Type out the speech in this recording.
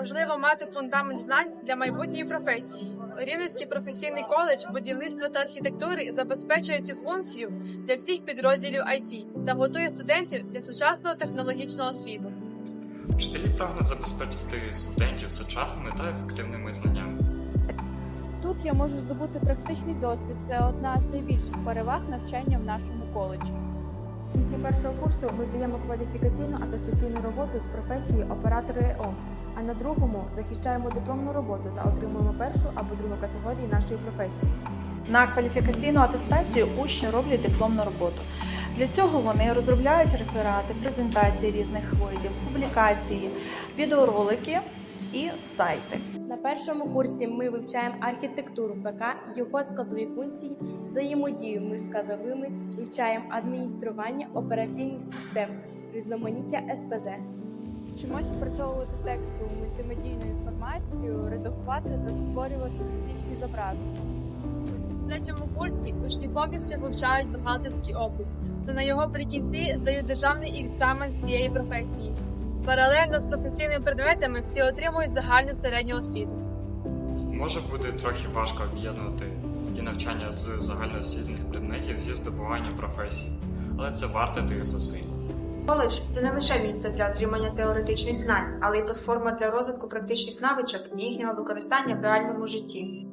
важливо мати фундамент знань для майбутньої професії. Рівненський професійний коледж будівництва та архітектури забезпечує цю функцію для всіх підрозділів IT та готує студентів для сучасного технологічного світу. Вчителі прагнуть забезпечити студентів сучасними та ефективними знаннями. Тут я можу здобути практичний досвід. Це одна з найбільших переваг навчання в нашому коледжі. В кінці першого курсу ми здаємо кваліфікаційну атестаційну роботу з професії оператор ЕО, а на другому захищаємо дипломну роботу та отримуємо першу або другу категорії нашої професії. На кваліфікаційну атестацію учні роблять дипломну роботу. Для цього вони розробляють реферати, презентації різних видів, публікації, відеоролики і сайти. На першому курсі ми вивчаємо архітектуру ПК, його складові функції, взаємодію між складовими, вивчаємо адміністрування операційних систем, різноманіття СПЗ. Вчимося опрацьовувати текстову мультимедійну інформацію, редагувати та створювати графічні зображення. В третьому курсі учні повністю вивчають бухгалтерський облік та на його прикінці здають державний екзамен з цієї професії. Паралельно з професійними предметами всі отримують загальну середню освіту. Може бути трохи важко об'єднувати і навчання з загальноосвітніх предметів зі здобуванням професії, але це варте тих зусиль. Коледж це не лише місце для отримання теоретичних знань, але й платформа для розвитку практичних навичок і їхнього використання в реальному житті.